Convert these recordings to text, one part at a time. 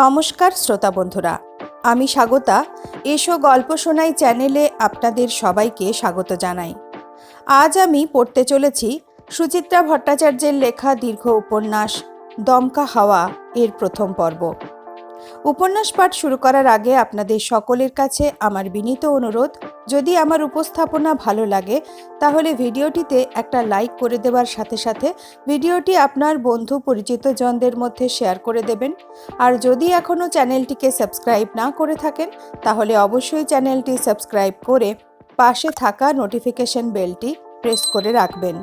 নমস্কার শ্রোতা বন্ধুরা, আমি স্বাগতা। এসো গল্প শোনাই চ্যানেলে আপনাদের সবাইকে স্বাগত জানাই। আজ আমি পড়তে চলেছি সুচিত্রা ভট্টাচার্যের লেখা দীর্ঘ উপন্যাস দমকা হাওয়া এর প্রথম পর্ব। উপন্যাস পাঠ শুরু করার আগে আপনাদের সকলের কাছে আমার বিনীত অনুরোধ, যদি আমার উপস্থাপনা ভালো লাগে, তাহলে ভিডিওটিতে একটা লাইক করে দেওয়ার সাথে সাথে ভিডিওটি আপনার বন্ধু পরিচিত জনদের মধ্যে শেয়ার করে দেবেন। আর যদি এখনও চ্যানেলটিকে সাবস্ক্রাইব না করে থাকেন, তাহলে অবশ্যই চ্যানেলটি সাবস্ক্রাইব করে পাশে থাকা নোটিফিকেশন বেলটি প্রেস করে রাখবেন।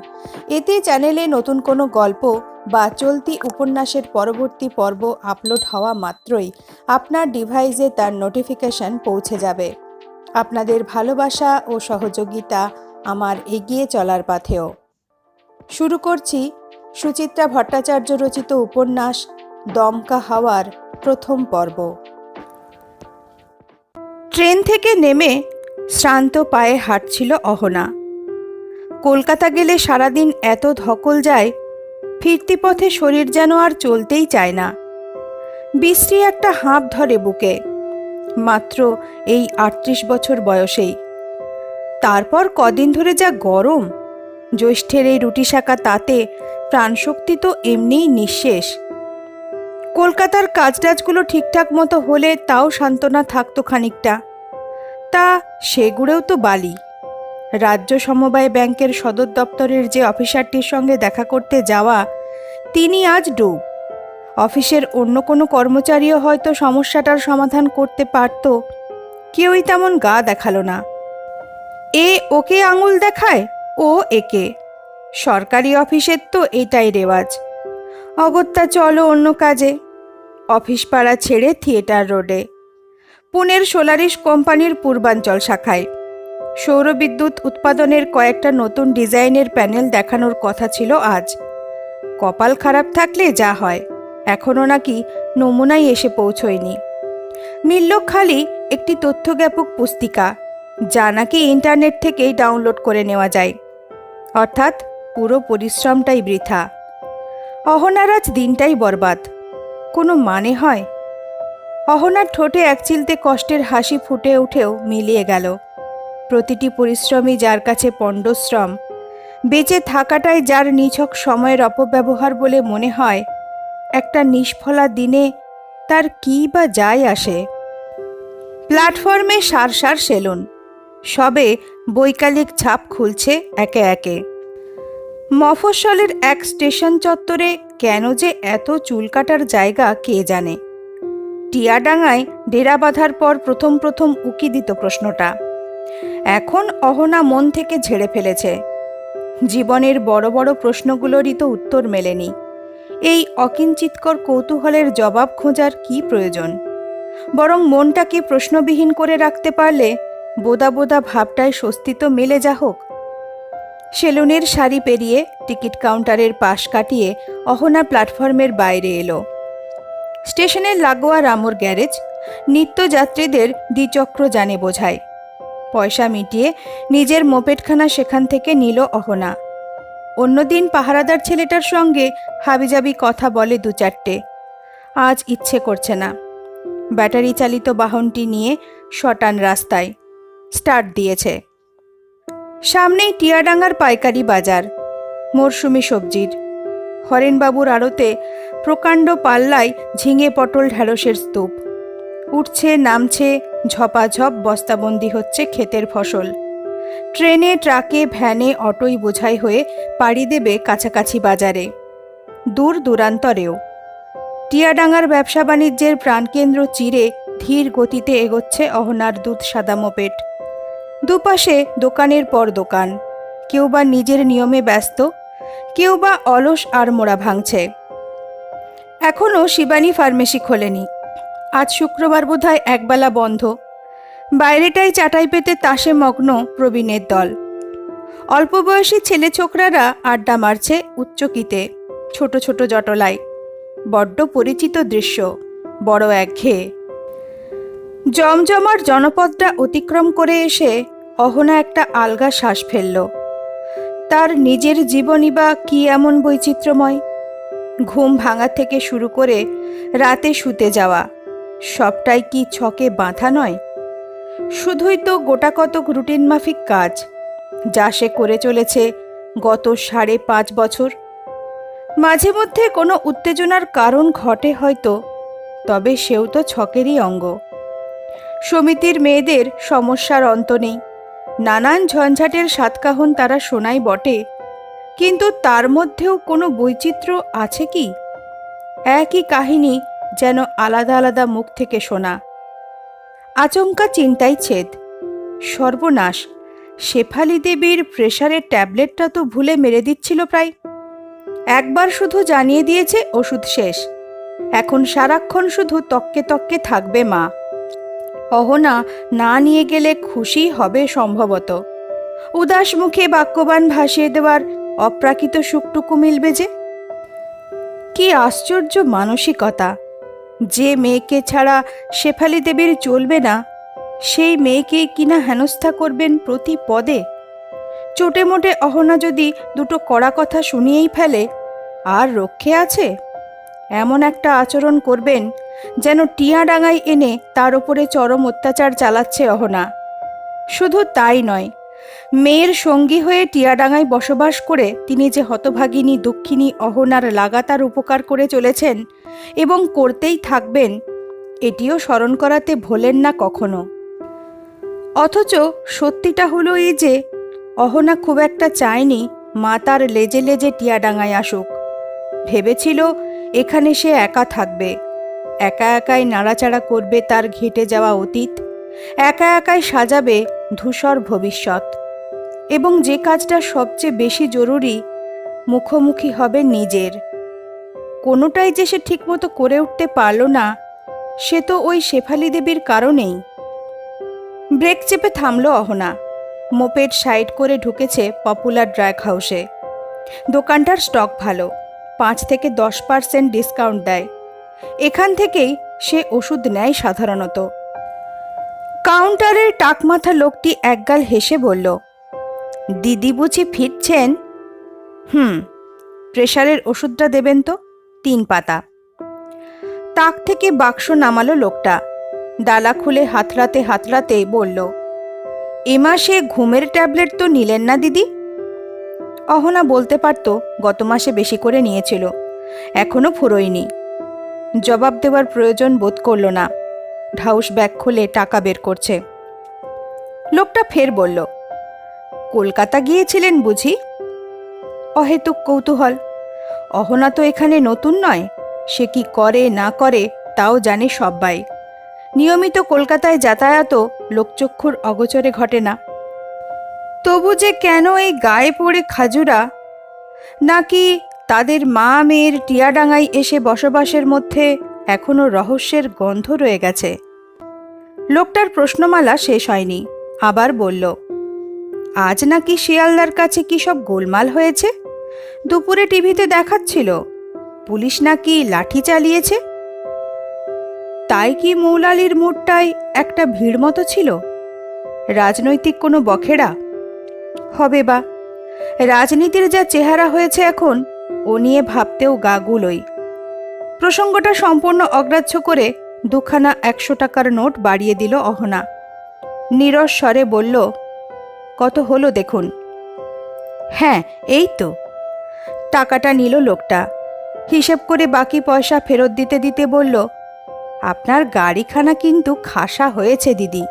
এতে চ্যানেলে নতুন কোনো গল্প বা চলতি উপন্যাসের পরবর্তী পর্ব আপলোড হওয়া মাত্রই আপনার ডিভাইসে তার নোটিফিকেশন পৌঁছে যাবে। আপনাদের ভালোবাসা ও সহযোগিতা আমার এগিয়ে চলার পাথেও। শুরু করছি সুচিত্রা ভট্টাচার্য রচিত উপন্যাস দমকা হাওয়ার প্রথম পর্ব। ট্রেন থেকে নেমে শ্রান্ত পায়ে হাঁটছিল অহনা। কলকাতা গেলে সারাদিন এত ধকল যায়, ফিরতি পথে শরীর যেন আর চলতেই চায় না। বিশ্রী একটা হাঁপ ধরে বুকে, মাত্র এই আটত্রিশ বছর বয়সেই। তারপর কদিন ধরে যা গরম, জ্যৈষ্ঠের এই রুটি শাকা তাতে প্রাণশক্তি তো এমনিই নিঃশেষ। কলকাতার কাজটাজগুলো ঠিকঠাক মতো হলে তাও সান্ত্বনা থাকতো খানিকটা। তা সেগুলোও তো বালি। রাজ্য সমবায় ব্যাংকের সদর দপ্তরের যে অফিসারটির সঙ্গে দেখা করতে যাওয়া, তিনি আজ ডুব। অফিসের অন্য কোনো কর্মচারীও হয়তো সমস্যাটার সমাধান করতে পারত। কেউই তেমন গা দেখাল না। এ ওকে আঙুল দেখায়? ও একে? সরকারি অফিসের তো এটাই রেওয়াজ। অগত্যা চলো অন্য কাজে। অফিস পাড়া ছেড়ে থিয়েটার রোডে। পুনের সোলারিস কোম্পানির পূর্বাঞ্চল শাখায়। সৌরবিদ্যুৎ উৎপাদনের কয়েকটা নতুন ডিজাইনের প্যানেল দেখানোর কথা ছিল আজ। কপাল খারাপ থাকলে যা হয়, এখনও নাকি নমুনাই এসে পৌঁছয়নি। মিলল খালি একটি তথ্যজ্ঞাপক পুস্তিকা, যা নাকি ইন্টারনেট থেকেই ডাউনলোড করে নেওয়া যায়। অর্থাৎ পুরো পরিশ্রমটাই বৃথা। অহনারাজ দিনটাই বরবাদ। কোনো মানে হয়? অহনার ঠোঁটে একচিলতে কষ্টের হাসি ফুটে উঠেও মিলিয়ে গেল। প্রতিটি পরিশ্রমই যার কাছে পণ্ডশ্রম। বেঁচে থাকাটাই যার নিছক সময়ের অপব্যবহার বলে মনে হয়। একটা নিষ্ফলা দিনে তার কী বা যায় আসে। প্ল্যাটফর্মে সার সার সেলুন। সবে বৈকালিক ছাপ খুলছে একে একে। মফস্বলের এক স্টেশন চত্বরে কেন যে এত চুল কাটার জায়গা কে জানে? টিয়াডাঙ্গায় ডেরা বাঁধার পর প্রথম প্রথম উকি দিত প্রশ্নটা। এখন অহনা মন থেকে ঝেড়ে ফেলেছে। জীবনের বড় বড় প্রশ্নগুলোরই তো উত্তর মেলেনি। এই অকিঞ্চিতকর কৌতূহলের জবাব খোঁজার কি প্রয়োজন? বরং মনটাকে প্রশ্নবিহীন করে রাখতে পারলে বোদা বোদা ভাবটায় স্বস্তি তো মেলে যা হোক। সেলুনের শাড়ি পেরিয়ে টিকিট কাউন্টারের পাশ কাটিয়ে অহনা প্ল্যাটফর্মের বাইরে এলো। স্টেশনের লাগোয়া রামুর গ্যারেজ নিত্যযাত্রীদের দ্বিচক্র জানে বোঝায়। পয়সা মিটিয়ে নিজের মোপেটখানা সেখান থেকে নিল অহনা। অন্যদিন পাহারাদার ছেলেটার সঙ্গে হাবিজাবি কথা বলে দু চারটে। আজ ইচ্ছে করছে না। ব্যাটারি চালিত বাহনটি নিয়ে শটান রাস্তায়। স্টার্ট দিয়েছে। সামনেই টিয়াডাঙ্গার পাইকারি বাজার। মরশুমি সবজির। হরেনবাবুর আড়তে প্রকাণ্ড পাল্লায় ঝিঙে পটল ঢ্যাঁড়সের স্তূপ। উঠছে, নামছে, ঝপাঝপ বস্তাবন্দি হচ্ছে ক্ষেতের ফসল। ট্রেনে, ট্রাকে, ভ্যানে অটোই বোঝাই হয়ে পাড়ি দেবে কাছাকাছি বাজারে। দূর দূরান্তরেও। টিয়াডাঙ্গার ব্যবসা বাণিজ্যের প্রাণকেন্দ্র চিরে ধীর গতিতে এগোচ্ছে অহনার দুধ সাদা মোপেট। দুপাশে দোকানের পর দোকান। কেউ বা নিজের নিয়মে ব্যস্ত, কেউ বা অলস আর মোড়া ভাঙছে। এখনও শিবানী ফার্মেসি খোলেনি। আজ শুক্রবার বোধহয় একবেলা বন্ধ। বাইরেটাই চাটাই পেতে তাসে মগ্ন প্রবীণের দল। অল্প বয়সী ছেলে ছোকরারা আড্ডা মারছে উচ্চকিতে, ছোট ছোট জটলায়। বড্ড পরিচিত দৃশ্য, বড় এক একঘেয়ে। জমজমার জনপদটা অতিক্রম করে এসে অহনা একটা আলগা শ্বাস ফেলল। তার নিজের জীবনই বা কি এমন বৈচিত্র্যময়? ঘুম ভাঙা থেকে শুরু করে রাতে শুতে যাওয়া। সবটাই কি ছকে বাঁধা নয়? শুধুই তো গোটা কতক রুটিন মাফিক কাজ, যা সে করে চলেছে গত সাড়ে পাঁচ বছর। মাঝে মধ্যে কোনো উত্তেজনার কারণ ঘটে হয়তো, তবে সেও তো ছকেরই অঙ্গ। সমিতির মেয়েদের সমস্যার অন্ত নেই, নানান ঝঞ্ঝাটের সাতকাহন তারা শোনায় বটে, কিন্তু তার মধ্যেও কোনো বৈচিত্র্য আছে কি? একই কাহিনী যেন আলাদা আলাদা মুখ থেকে শোনা। আচমকা চিন্তাই ছেদ। সর্বনাশ, শেফালি দেবীর প্রেশারের ট্যাবলেটটা তো ভুলে মেরে দিচ্ছিল প্রায়। একবার শুধু জানিয়ে দিয়েছে ওষুধ শেষ। এখন সারাক্ষণ শুধু তককে তককে থাকবে মা। অহনা না নিয়ে গেলে খুশি হবে সম্ভবত। উদাস মুখে বাক্যবান ভাসিয়ে দেওয়ার অপ্রাকৃত সুখটুকু মিলবে যে? কি আশ্চর্য মানসিকতা। যে মেয়েকে ছাড়া শেফালি দেবীর চলবে না, সেই মেয়েকে কিনা হেনস্থা করবেন প্রতি পদে। চোটে মোটে অহনা যদি দুটো কড়া কথা শুনিয়েই ফেলে, আর রক্ষে আছে? এমন একটা আচরণ করবেন যেন টিয়াডাঙ্গায় এনে তার ওপরে চরম অত্যাচার চালাচ্ছে অহনা। শুধু তাই নয়, মেয়ের সঙ্গী হয়ে টিয়াডাঙ্গায় বসবাস করে তিনি যে হতভাগিনী দক্ষিণী অহনার লাগাতার উপকার করে চলেছেন এবং করতেই থাকবেন, এটিও স্মরণ করাতে ভোলেন না কখনো। অথচ সত্যিটা হলো এই যে, অহনা খুব একটা চায়নি মা তার লেজে লেজে টিয়াডাঙ্গায় আসুক। ভেবেছিল এখানে সে একা থাকবে। একা একাই নাড়াচাড়া করবে তার ঘেটে যাওয়া অতীত। একা একাই সাজাবে ধূসর ভবিষ্যৎ। এবং যে কাজটা সবচেয়ে বেশি জরুরি, মুখোমুখি হবে নিজের। কোনোটাই যে সে ঠিকমতো করে উঠতে পারল না, সে তো ওই শেফালি দেবীর কারণেই। ব্রেক চেপে থামল অহনা। মোপেড সাইড করে ঢুকেছে পপুলার ড্রাগ হাউসে। দোকানটার স্টক ভালো, পাঁচ থেকে দশ পার্সেন্ট ডিসকাউন্ট দেয়। এখান থেকেই সে ওষুধ নেয় সাধারণত। কাউন্টারের টাকমাথা লোকটি একগাল হেসে বলল, দিদি বুঝি ফিরছেন? হুম প্রেশারের ওষুধটা দেবেন তো? তিন পাতা। তাক থেকে বাক্স নামালো লোকটা। ডালা খুলে হাতড়াতে হাতড়াতে বলল, এ মাসে ঘুমের ট্যাবলেট তো নিলেন না দিদি? অহনা বলতে পারত গত মাসে বেশি করে নিয়েছিল এখনও ফুরোয়নি। জবাব দেওয়ার প্রয়োজন বোধ করল না। ঢাউস ব্যাগ খুলে টাকা বের করছে। লোকটা ফের বলল, কলকাতা গিয়েছিলেন বুঝি? অহেতুক কৌতূহল অহনা তো এখানে নতুন নয়। সে কি করে, না করে, তাও জানে সব্বাই। নিয়মিত কলকাতায় যাতায়াত লোকচক্ষুর অগোচরে ঘটে না। তবু যে কেন এই গায়ে পড়ে খাজুরা? নাকি তাদের মা মেয়ের টিয়াডাঙ্গায় এসে বসবাসের মধ্যে এখনও রহস্যের গন্ধ রয়ে গেছে? লোকটার প্রশ্নমালা শেষ হয়নি, আবার বলল, আজ নাকি শিয়ালদার কাছে কি সব গোলমাল হয়েছে? দুপুরে টিভিতে দেখাচ্ছিল। পুলিশ নাকি লাঠি চালিয়েছে? তাই কি মৌলালির মোড়টায় একটা ভিড় মতো ছিল? রাজনৈতিক কোনো বখেড়া হবে বা। রাজনীতির যা চেহারা হয়েছে এখন, ও নিয়ে ভাবতেও গা গুলোই। প্রসঙ্গটা সম্পূর্ণ অগ্রাহ্য করে দুখানা একশো টাকার নোট বাড়িয়ে দিল অহনা। নীরস স্বরে বলল, কত হলো দেখুন? হ্যাঁ এই তো। টাকাটা নিল লোকটা। হিসেব করে বাকি পয়সা ফেরত দিতে দিতে বলল, আপনার গাড়িখানা কিন্তু খাসা হয়েছে, দিদি।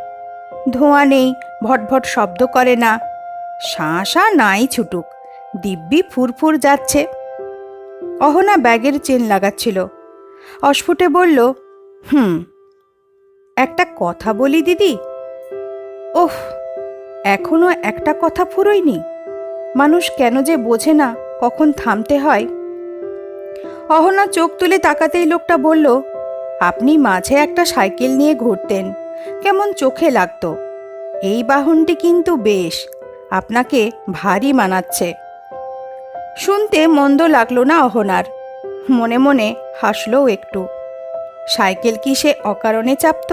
ধোঁয়া নেই, ভটভট শব্দ করে না। শাঁসা নাই ছুটুক, দিব্যি ফুরফুর যাচ্ছে। অহনা ব্যাগের চেন লাগাচ্ছিল। অস্ফুটে বলল, হুম, একটা কথা বলি, দিদি। ওহ, এখনও একটা কথা ফুরোয়নি। মানুষ কেন যে বোঝে না কখন থামতে হয়? অহনা চোখ তুলে তাকাতেই লোকটা বলল, আপনি মাঝে একটা সাইকেল নিয়ে ঘুরতেন, কেমন চোখে লাগতো। এই বাহনটি কিন্তু বেশ, আপনাকে ভারী মানাচ্ছে। শুনতে মন্দ লাগল না অহনার, মনে মনে হাসলও একটু। সাইকেল কি সে অকারণে চাপত?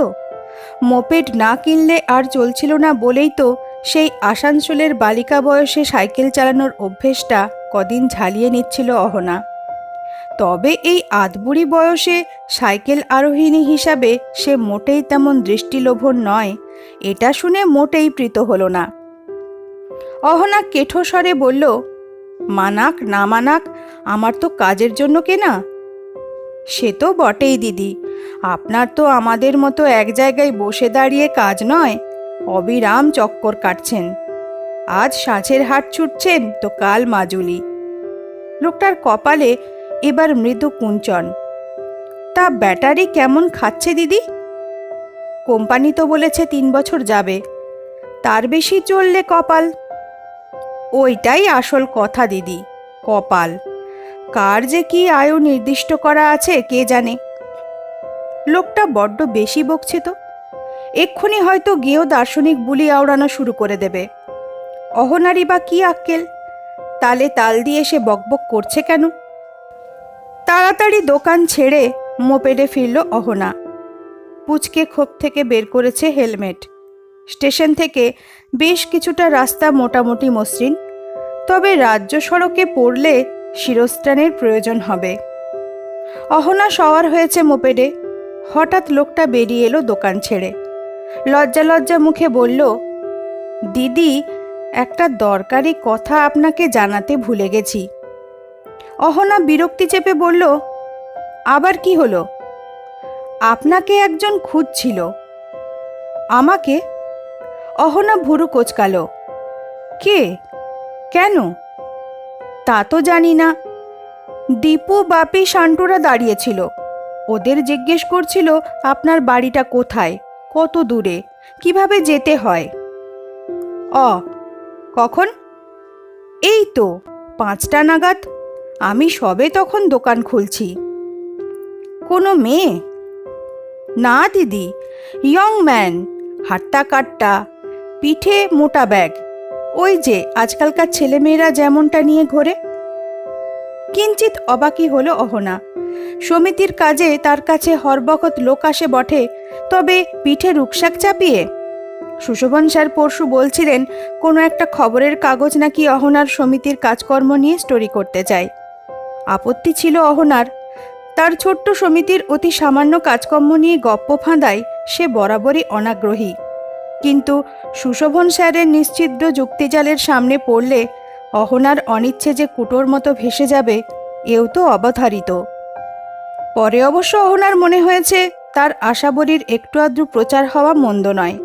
মোপেড না কিনলে আর চলছিল না বলেই তো সেই আসানসোলের বালিকা বয়সে সাইকেল চালানোর অভ্যেসটা কদিন ঝালিয়ে নিচ্ছিল অহনা। তবে এই আধবুড়ি বয়সে সাইকেল আরোহিণী হিসাবে সে মোটেই তেমন দৃষ্টিলোভন নয়, এটা শুনে মোটেই প্রীত হলো না। অহনা কেঠো স্বরে বলল, মানাক না মানাক, আমার তো কাজের জন্য কেনা? সে তো বটেই দিদি, আপনার তো আমাদের মতো এক জায়গায় বসে দাঁড়িয়ে কাজ নয় অবিরাম চক্কর কাটছেন। আজ সাঁঝের হাট ছুটছেন তো কাল মাজুলি। লোকটার কপালে এবার মৃদু কুঞ্চন। তা ব্যাটারি কেমন খাচ্ছে দিদি? কোম্পানি তো বলেছে তিন বছর যাবে। তার বেশি চললে কপাল? ওইটাই আসল কথা দিদি, কপাল। কার যে কি আয়ু নির্দিষ্ট করা আছে কে জানে? লোকটা বড্ড বেশি বকছে তো। এক্ষুনি হয়তো গিয়েও দার্শনিক বুলি আওড়ানো শুরু করে দেবে। অহনারী বা কি আক্কেল? তালে তাল দিয়ে সে বকবক করছে কেন? তাড়াতাড়ি দোকান ছেড়ে মোপেডে ফিরল অহনা। পুচকে খোপ থেকে বের করেছে হেলমেট। স্টেশন থেকে বেশ কিছুটা রাস্তা মোটামুটি মসৃণ, তবে রাজ্য সড়কে পড়লে শিরস্ত্রাণের প্রয়োজন হবে। অহনা সওয়ার হয়েছে মোপেডে। হঠাৎ লোকটা বেরিয়ে এলো দোকান ছেড়ে। লজ্জা লজ্জা মুখে বলল, দিদি, একটা দরকারি কথা আপনাকে জানাতে ভুলে গেছি। অহনা বিরক্তি চেপে বলল, আবার কি হলো? আপনাকে একজন খুঁজছিল। আমাকে? অহনা ভুরু কোচকালো, কে? কেন? তা তো জানি না। দীপু, বাপি, শান্টুরা দাঁড়িয়েছিল ওদের জিজ্ঞেস করছিল, আপনার বাড়িটা কোথায়? কত দূরে? কীভাবে যেতে হয়? অ, কখন? এই তো, পাঁচটা নাগাদ। আমি সবে তখন দোকান খুলছি। কোনো মেয়ে? না, দিদি। ইয়ং ম্যান, হাট্টা কাট্টা, পিঠে মোটা ব্যাগ। ওই যে, আজকালকার ছেলেমেয়েরা যেমনটা নিয়ে ঘোরে। কিঞ্চিত অবাকি হলো অহনা। সমিতির কাজে তার কাছে হরবকত লোক আসে বটে, তবে পিঠে রুকসাক চাপিয়ে। সুশোভন স্যার পরশু বলছিলেন, কোনো একটা খবরের কাগজ নাকি অহনার সমিতির কাজকর্ম নিয়ে স্টোরি করতে চায়। আপত্তি ছিল অহনার। তার ছোট্ট সমিতির অতি সামান্য কাজকর্ম নিয়ে গপ্প ফাঁদায় সে বরাবরই অনাগ্রহী। কিন্তু সুশোভন স্যারের নিশ্চিদ্র যুক্তিজালের সামনে পড়লে অহনার অনিচ্ছে যে কুটোর মতো ভেসে যাবে, এও তো অবধারিত। পরে অবশ্য অহনার মনে হয়েছে, তার আশাবরীর একটু আদ্রু প্রচার হওয়া মন্দ নয়।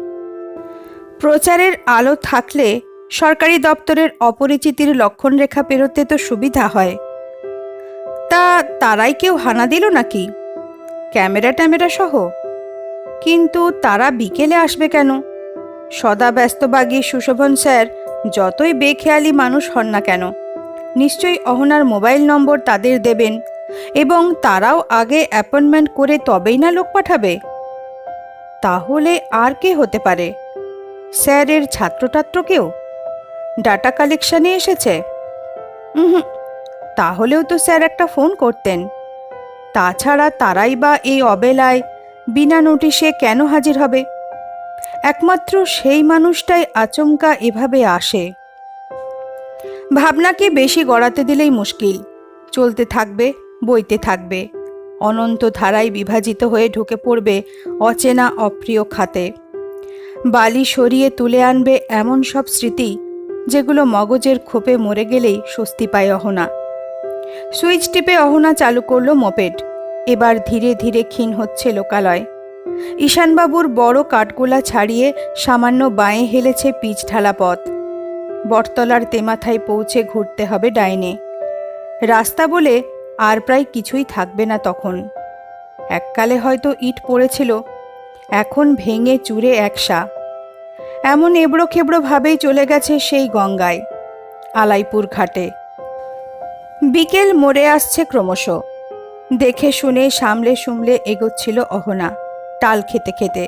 প্রচারের আলো থাকলে সরকারি দপ্তরের অপরিচিতির লক্ষণরেখা পেরোতে তো সুবিধা হয়। তা তারাই কেউ হানা দিল নাকি? ক্যামেরা ট্যামেরা সহ? কিন্তু তারা বিকেলে আসবে কেন? সদা ব্যস্তবাগী সুশোভন স্যার যতই বেখেয়ালি মানুষ হন না কেন, নিশ্চয়ই অহনার মোবাইল নম্বর তাদের দেবেন এবং তারাও আগে অ্যাপয়েন্টমেন্ট করে তবেই না লোক পাঠাবে। তাহলে আর কে হতে পারে? স্যারের ছাত্রটাত্র কেউ? ডাটা কালেকশানে এসেছে? হুম তাহলেও তো স্যার একটা ফোন করতেন। তাছাড়া তারাই বা এই অবেলায় বিনা নোটিশে কেন হাজির হবে? একমাত্র সেই মানুষটাই আচমকা এভাবে আসে। ভাবনাকে বেশি গড়াতে দিলেই মুশকিল, চলতে থাকবে। বইতে থাকবে। অনন্ত ধারায় বিভাজিত হয়ে ঢুকে পড়বে অচেনা অপ্রিয় খাতে। বালি সরিয়ে তুলে আনবে এমন সব স্মৃতি, যেগুলো মগজের খোপে মরে গেলেই স্বস্তি পায় অহনা। সুইচ টিপে অহনা চালু করল মোপেড। এবার ধীরে ধীরে ক্ষীণ হচ্ছে লোকালয়। ঈশানবাবুর বড় কাঠগোলা ছাড়িয়ে সামান্য বাঁয়ে হেলেছে পিচ ঢালা পথ। বটতলার তেমাথায় পৌঁছে ঘুরতে হবে ডাইনে। রাস্তা বলে আর প্রায় কিছুই থাকবে না তখন। এককালে হয়তো ইট পড়েছিল, এখন ভেঙে চুরে একসা। এমন এবড়ো খেবড়ো ভাবেই চলে গেছে সেই গঙ্গায়, আলাইপুর ঘাটে। বিকেল মরে আসছে ক্রমশ। দেখে শুনে সামলে সুমলে এগোচ্ছিল অহনা টাল খেতে খেতে।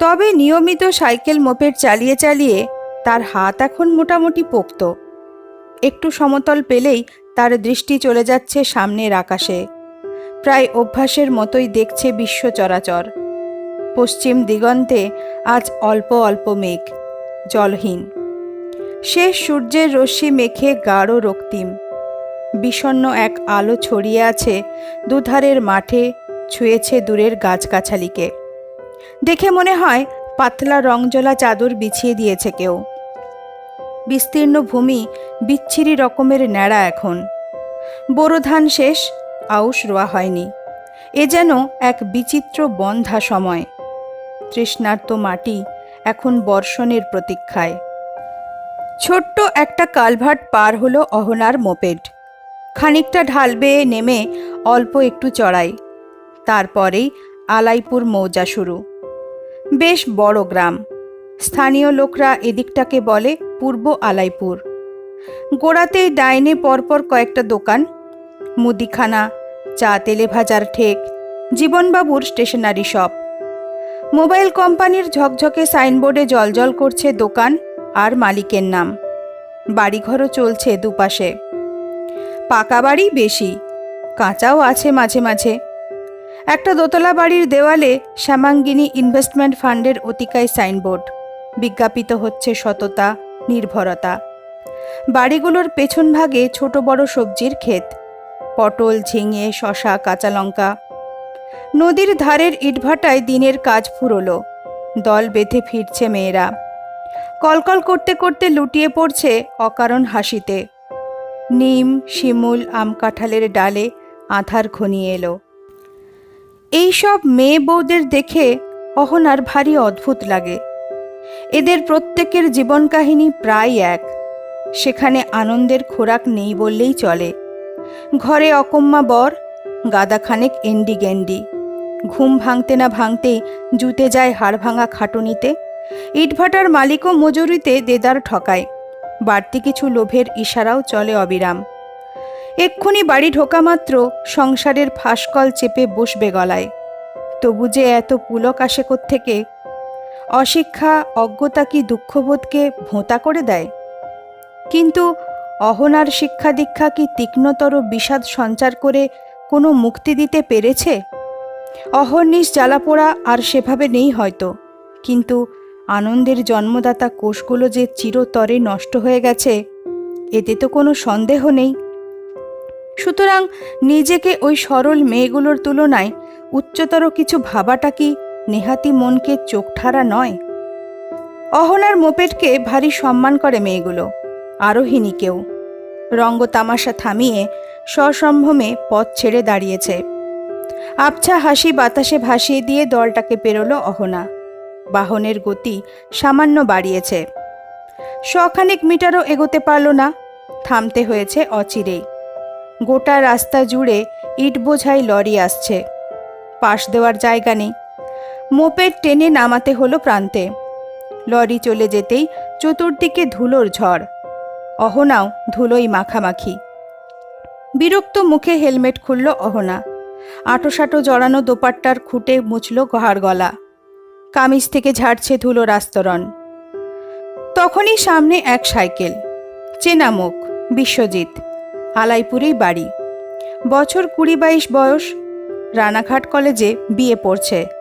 তবে নিয়মিত সাইকেল মোপের চালিয়ে চালিয়ে তার হাত এখন মোটামুটি পোক্ত। একটু সমতল পেলেই তার দৃষ্টি চলে যাচ্ছে সামনের আকাশে। প্রায় অভ্যাসের মতোই দেখছে বিশ্ব চরাচর। পশ্চিম দিগন্তে আজ অল্প অল্প মেঘ, জলহীন। শেষ সূর্যের রশ্মি মেখে গাঢ় রক্তিম। বিষণ্ণ এক আলো ছড়িয়ে আছে দুধারের মাঠে, ছুঁয়েছে দূরের গাছগাছালিকে। দেখে মনে হয়, পাতলা রংজলা চাদর বিছিয়ে দিয়েছে কেউ। বিস্তীর্ণ ভূমি বিচ্ছিরি রকমের ন্যাড়া এখন। বোরো ধান শেষ, আউশ রোয়া হয়নি। এ যেন এক বিচিত্র বন্ধা সময়। তৃষ্ণার্ত মাটি এখন বর্ষণের প্রতীক্ষায়। ছোট্ট একটা কালভার্ট পার হলো অহনার মোপেড। খানিকটা ঢাল বেয়ে নেমে অল্প একটু চড়াই। তারপরেই আলাইপুর মৌজা শুরু। বেশ বড় গ্রাম। স্থানীয় লোকরা এদিকটাকে বলে পূর্ব আলাইপুর। গোড়াতেই ডাইনে পরপর কয়েকটা দোকান, মুদিখানা, চা তেলে ভাজার ঠেক, জীবনবাবুর স্টেশনারি শপ। মোবাইল কোম্পানির ঝকঝকে সাইনবোর্ডে জলজল করছে দোকান আর মালিকের নাম। বাড়িঘরও চলছে দুপাশে। পাকা বাড়ি বেশি, কাঁচাও আছে মাঝে মাঝে। একটা দোতলা বাড়ির দেওয়ালে শ্যামাঙ্গিনী ইনভেস্টমেন্ট ফান্ডের অতিকায় সাইনবোর্ড। বিজ্ঞাপিত হচ্ছে সততা, নির্ভরতা। বাড়িগুলোর পেছন ভাগে ছোট বড় সবজির ক্ষেত, পটল, ঝিঙে, শশা, কাঁচা লঙ্কা। নদীর ধারের ইটভাটায় দিনের কাজ ফুরলো, দল বেঁধে ফিরছে মেয়েরা। কলকল করতে করতে লুটিয়ে পড়ছে অকারণ হাসিতে। নিম, শিমুল, আম কাঁঠালের ডালে আধার ঘনিয়ে এলো। এইসব মেয়ে বউদের দেখে অহনার ভারী অদ্ভুত লাগে। এদের প্রত্যেকের জীবন কাহিনী প্রায় এক। সেখানে আনন্দের খোরাক নেই বললেই চলে। ঘরে অকম্মা বর গাদাখানেক এন্ডি গেন্ডি। ঘুম ভাঙতে না ভাঙতেই জুতে যায় হাড় ভাঙা খাটুনিতে। ইটভাটার মালিকও মজুরিতে দেদার ঠকায়। বাড়তি কিছু লোভের ইশারাও চলে অবিরাম। এক্ষুনি বাড়ি ঢোকা মাত্র সংসারের ফাঁসকল চেপে বসবে গলায়। তবু যে এত পুলক আসে থেকে অশিক্ষা, অজ্ঞতা কি দুঃখবোধকে ভোঁতা করে দেয়? কিন্তু অহনার শিক্ষা দীক্ষা কি তীক্ষ্ণতর বিষাদ সঞ্চার করে কোনো মুক্তি দিতে পেরেছে? অহর্নিশ জ্বালাপোড়া আর সেভাবে নেই হয়তো, কিন্তু আনন্দের জন্মদাতা কোষগুলো যে চিরতরে নষ্ট হয়ে গেছে, এতে তো কোনো সন্দেহ নেই। সুতরাং নিজেকে ওই সরল মেয়েগুলোর তুলনায় উচ্চতর কিছু ভাবাটা কি নেহাতি মনকে চোখঠারা নয়। অহনার মোপেটকে ভারী সম্মান করে মেয়েগুলো আরোহিণী কেউ রঙ্গ তামাশা থামিয়ে সসম্ভ্রমে পথ ছেড়ে দাঁড়িয়েছে। আবছা হাসি বাতাসে ভাসিয়ে দিয়ে দলটাকে পেরোলো অহনা। বাহনের গতি সামান্য বাড়িয়েছে। শখানেক মিটারও এগোতে পারল না, থামতে হয়েছে অচিরেই গোটা রাস্তা জুড়ে ইট বোঝাই লরি আসছে। পাশ দেওয়ার জায়গা নেই মোপের টেনে নামাতে হলো প্রান্তে। লরি চলে যেতেই চতুর্দিকে ধুলোর ঝড়। অহনাও ধুলোই মাখামাখি। বিরক্ত মুখে হেলমেট খুলল অহনা। আটোসাটো জড়ানো দোপাট্টার খুঁটে মুছল গহার গলা। কামিজ থেকে ঝাড়ছে ধুলোর আস্তরণ তখনই সামনে এক সাইকেল। চেনা মুখ, বিশ্বজিৎ। আলাইপুরেই বাড়ি। বছর কুড়ি বাইশ বয়স। রানাঘাট কলেজে বিয়ে পড়ছে।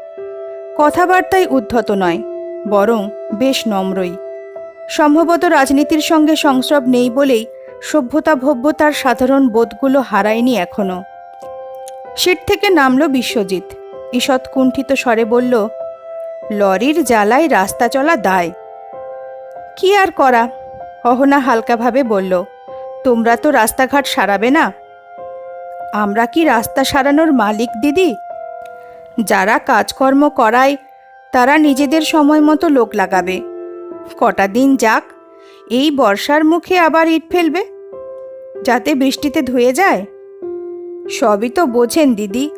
কথাবার্তায় উদ্ধত নয়, বরং বেশ নম্রই। সম্ভবত রাজনীতির সঙ্গে সংস্রব নেই বলেই সভ্যতা ভব্যতার সাধারণ বোধগুলো হারায়নি এখনও। সিট থেকে নামল বিশ্বজিৎ। ঈষৎ কুণ্ঠিত স্বরে বলল, লরির জ্বালায় রাস্তা চলা দায়। কি আর করা? অহনা হালকাভাবে বলল, তোমরা তো রাস্তাঘাট সারাবে না। আমরা কি রাস্তা সারানোর মালিক দিদি? যারা কাজকর্ম করায়, তারা নিজেদের সময় মতো লোক লাগাবে। কটা দিন যাক, এই বর্ষার মুখে আবার ইট ফেলবে, যাতে বৃষ্টিতে ধুয়ে যায়। সবই তো বোঝেন দিদি,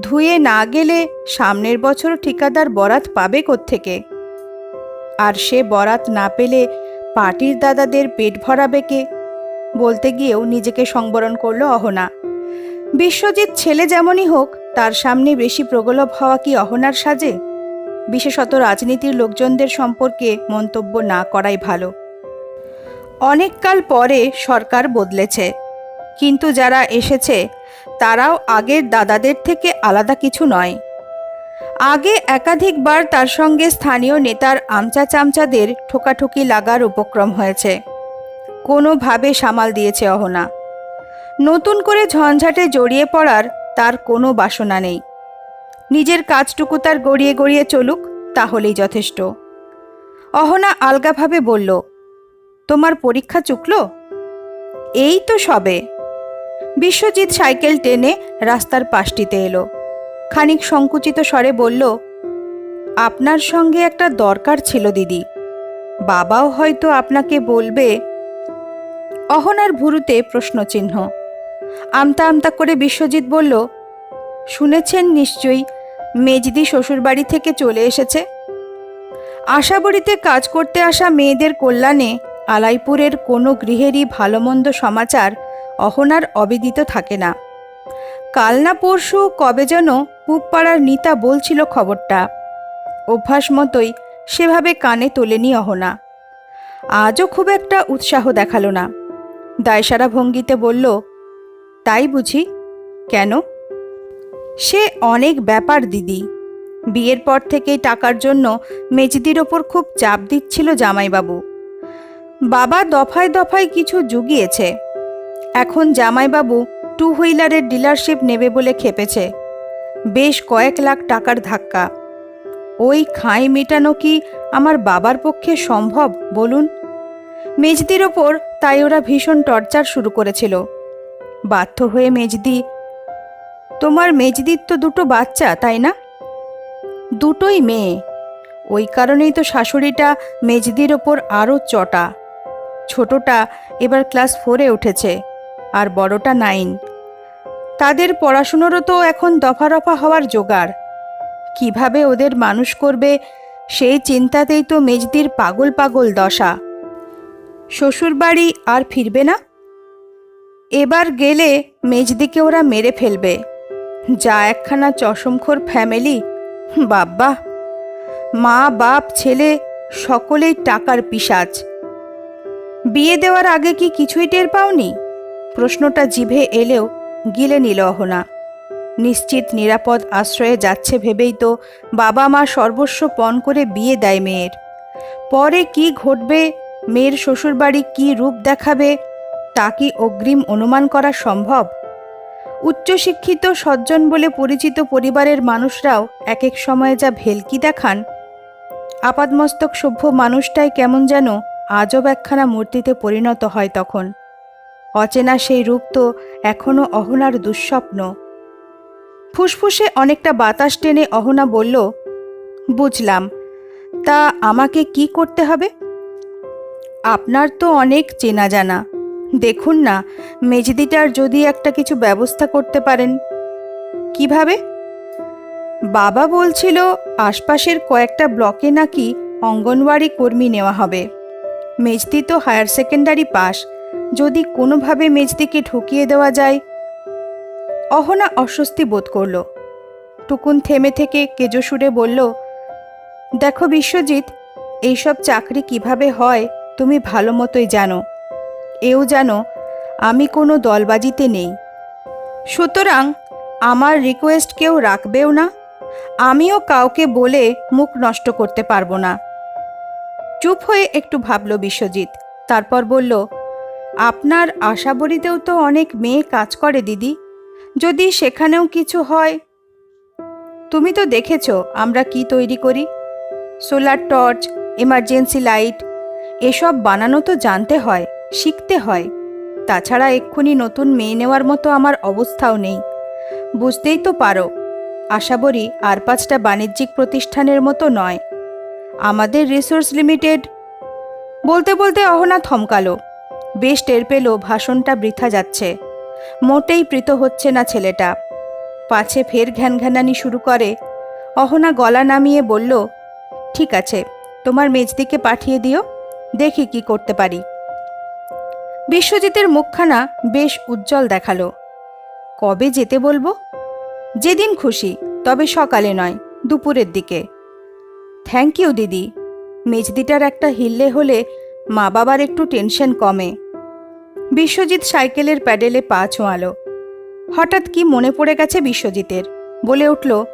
ধুয়ে না গেলে সামনের বছর ঠিকাদার বরাত পাবে থেকে আর সে বরাত না পেলে পাটির দাদাদের পেট ভরাবে কে? বলতে গিয়েও নিজেকে সংবরণ করল অহনা। বিশ্বজিৎ ছেলে যেমনই হোক তার সামনে বেশি প্রগলভ হওয়া কি অহনার সাজে? বিশেষত রাজনীতির লোকজনদের সম্পর্কে মন্তব্য না করাই ভালো। অনেককাল পরে সরকার বদলেছে। কিন্তু যারা এসেছে, তারাও আগের দাদাদের থেকে আলাদা কিছু নয়। আগে একাধিকবার তার সঙ্গে স্থানীয় নেতার আমচা চামচাদের ঠোকাঠুকি লাগার উপক্রম হয়েছে। কোনোভাবে সামাল দিয়েছে অহনা। নতুন করে ঝঞ্ঝাটে জড়িয়ে পড়ার তার কোনো বাসনা নেই। নিজের কাজটুকু তার গড়িয়ে গড়িয়ে চলুক, তাহলেই যথেষ্ট। অহনা আলগাভাবে বলল, তোমার পরীক্ষা চুকলো? এই তো সবে। বিশ্বজিৎ সাইকেল টেনে রাস্তার পাশটিতে এলো। খানিক সংকুচিত স্বরে বলল, আপনার সঙ্গে একটা দরকার ছিল, দিদি। বাবাও হয়তো আপনাকে বলবে। অহনার ভুরুতে প্রশ্নচিহ্ন আমতা আমতা করে বিশ্বজিৎ বলল, শুনেছেন নিশ্চয়ই, মেজদি শ্বশুরবাড়ি থেকে চলে এসেছে। আশাবড়িতে কাজ করতে আসা মেয়েদের কল্যাণে আলাইপুরের কোনো গৃহেরই ভালো মন্দ সমাচার অহনার অবেদিত থাকে না। কাল না পরশু কবে যেন পুবপাড়ার নিতা বলছিল খবরটা। অভ্যাস মতোই সেভাবে কানে তোলেনি অহনা। আজও খুব একটা উৎসাহ দেখাল না। দায়সারা ভঙ্গিতে বলল তাই বুঝি? কেন? সে অনেক ব্যাপার, দিদি। বিয়ের পর থেকেই টাকার জন্য মেজদির ওপর খুব চাপ দিচ্ছিল জামাইবাবু। বাবা দফায় দফায় কিছু জুগিয়েছে। এখন জামাইবাবু টু হুইলারের ডিলারশিপ নেবে বলে খেপেছে। বেশ কয়েক লাখ টাকার ধাক্কা। ওই খাঁই মেটানো কি আমার বাবার পক্ষে সম্ভব, বলুন? মেজদির ওপর তাই ওরা ভীষণ টর্চার শুরু করেছিল। বাধ্য হয়ে মেজদি, তোমার মেজদির তো দুটো বাচ্চা, তাই না? দুটোই মেয়ে। ওই কারণেই তো শাশুড়িটা মেজদির ওপর আরও চটা। ছোটটা এবার ক্লাস ফোরে উঠেছে, আর বড়টা নাইন। তাদের পড়াশুনোরও তো এখন দফা রফা হওয়ার জোগাড়। কীভাবে ওদের মানুষ করবে, সেই চিন্তাতেই তো মেজদির পাগল পাগল দশা। শ্বশুরবাড়ি আর ফিরবে না? এবার গেলে মেজদিকে ওরা মেরে ফেলবে। যা একখানা চশমখোর ফ্যামিলি, বাব্বা। মা, বাপ, ছেলে, সকলেই টাকার পিসাজ বিয়ে দেওয়ার আগে কি কিছুই টের পাওনি? প্রশ্নটা জিভে এলেও গিলে নিল অহনা। নিশ্চিত নিরাপদ আশ্রয়ে যাচ্ছে ভেবেই তো বাবা মা সর্বস্ব পণ করে বিয়ে দেয় মেয়ের। পরে কি ঘটবে? মেয়ের শ্বশুরবাড়ি কি রূপ দেখাবে? তা কি অগ্রিম অনুমান করা সম্ভব? উচ্চশিক্ষিত সজ্জন বলে পরিচিত পরিবারের মানুষরাও এক এক সময়ে যা ভেলকি দেখান। আপাদমস্তক সভ্য মানুষটাই কেমন যেন আজব একখানা মূর্তিতে পরিণত হয় তখন। অচেনা সেই রূপ তো এখনও অহনার দুঃস্বপ্ন। ফুসফুসে অনেকটা বাতাস টেনে অহনা বলল, বুঝলাম। তা আমাকে কি করতে হবে? আপনার তো অনেক চেনা জানা। দেখুন না মেজদিটার যদি একটা কিছু ব্যবস্থা করতে পারেন। কীভাবে? বাবা বলছিল, আশপাশের কয়েকটা ব্লকে নাকি অঙ্গনওয়াড়ি কর্মী নেওয়া হবে। মেজদি তো হায়ার সেকেন্ডারি পাস। যদি কোনোভাবে মেজদিকে ঢুকিয়ে দেওয়া যায়? অহনা অস্বস্তি বোধ করল। টুকুন থেমে থেকে কেজো সুরে বলল, দেখো বিশ্বজিৎ, এইসব চাকরি কীভাবে হয়, তুমি ভালো মতোই জানো। এও যেন আমি কোনো দলবাজিতে নেই। সুতরাং আমার রিকোয়েস্ট কেউ রাখবেও না, আমিও কাউকে বলে মুখ নষ্ট করতে পারব না। চুপ হয়ে একটু ভাবল বিশ্বজিৎ, তারপর বলল, আপনার আশাবড়িতেও তো অনেক মেয়ে কাজ করে, দিদি। যদি সেখানেও কিছু হয়, তুমি তো দেখেছ আমরা কি তৈরি করি। সোলার টর্চ এমার্জেন্সি লাইট এসব বানানো তো জানতে হয়। শিখতে হয়। তাছাড়া এক্ষুনি নতুন মেয়ে নেওয়ার মতো আমার অবস্থাও নেই। বুঝতেই তো পারো, আশা করি আর পাঁচটা বাণিজ্যিক প্রতিষ্ঠানের মতো নয়। আমাদের রিসোর্স লিমিটেড। বলতে বলতে অহনা থমকালো। বেশ টের পেল ভাষণটা বৃথা যাচ্ছে। মোটেই প্রীত হচ্ছে না ছেলেটা। পাছে ফের ঘ্যানঘ্যানানি শুরু করে। অহনা গলা নামিয়ে বলল, ঠিক আছে, তোমার মেজদিকে পাঠিয়ে দিও, দেখি কি করতে পারি। বিশ্বজিতের মুখখানা বেশ উজ্জ্বল দেখাল। কবে যেতে বলব? যেদিন খুশি, তবে সকালে নয়, দুপুরের দিকে। থ্যাংক ইউ দিদি। মেজদিটার একটা হিল্লে হলে মা বাবার একটু টেনশন কমে। বিশ্বজিৎ সাইকেলের প্যাডেলে পা ছোঁয়ালো। হঠাৎ কি মনে পড়ে গেছে বিশ্বজিতের? বলে উঠল,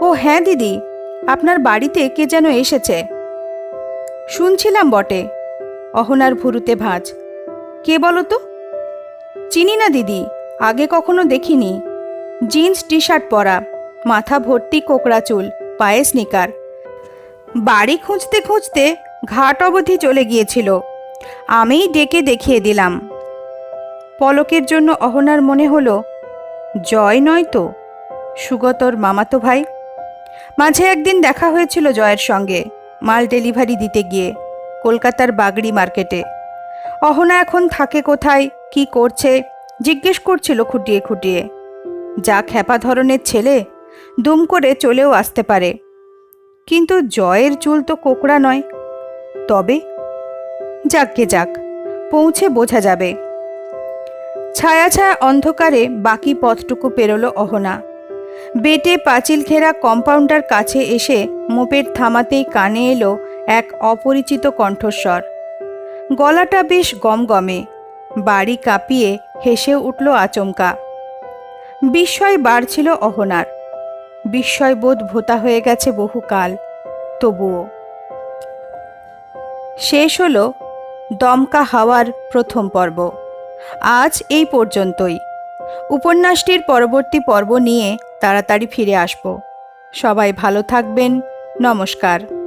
ও হ্যাঁ দিদি, আপনার বাড়িতে কে যেন এসেছে? শুনছিলাম বটে। অহনার ভুরুতে ভাঁজ। কে বলো তো? চিনি না দিদি, আগে কখনো দেখিনি। জিন্স টি শার্ট পরা, মাথা ভর্তি কোকড়া চুল, পায়ে স্নিকার। বাড়ি খুঁজতে খুঁজতে ঘাট অবধি চলে গিয়েছিল। আমিই ডেকে দেখিয়ে দিলাম। পলকের জন্য অহনার মনে হলো, জয় নয় তো? সুগতর মামাতো ভাই। মাঝে একদিন দেখা হয়েছিল জয়ের সঙ্গে, মাল ডেলিভারি দিতে গিয়ে, কলকাতার বাগড়ি মার্কেটে। অহনা এখন থাকে কোথায়? কি করছে? জিজ্ঞেস করছিল খুঁটিয়ে খুঁটিয়ে। যা খ্যাপা ধরনের ছেলে, দুম করে চলেও আসতে পারে। কিন্তু জয়ের চুল তো কোকড়া নয়। তবে যাককে যাক, পৌঁছে বোঝা যাবে। ছায়া ছায়া অন্ধকারে বাকি পথটুকু পেরোলো অহনা। বেটে পাঁচিল ঘেরা কম্পাউন্ডার কাছে এসে মোপের থামাতেই কানে এলো এক অপরিচিত কণ্ঠস্বর। গলাটা বেশ গমগমে। বাড়ি কাঁপিয়ে হেসে উঠল আচমকা। বিস্ময় বাড়ছিল অহনার। বিস্ময়বোধ ভোতা হয়ে গেছে বহুকাল, তবুও। শেষ হলো দমকা হাওয়ার প্রথম পর্ব। আজ এই পর্যন্তই। উপন্যাসটির পরবর্তী পর্ব নিয়ে তাড়াতাড়ি ফিরে আসব। সবাই ভালো থাকবেন। নমস্কার।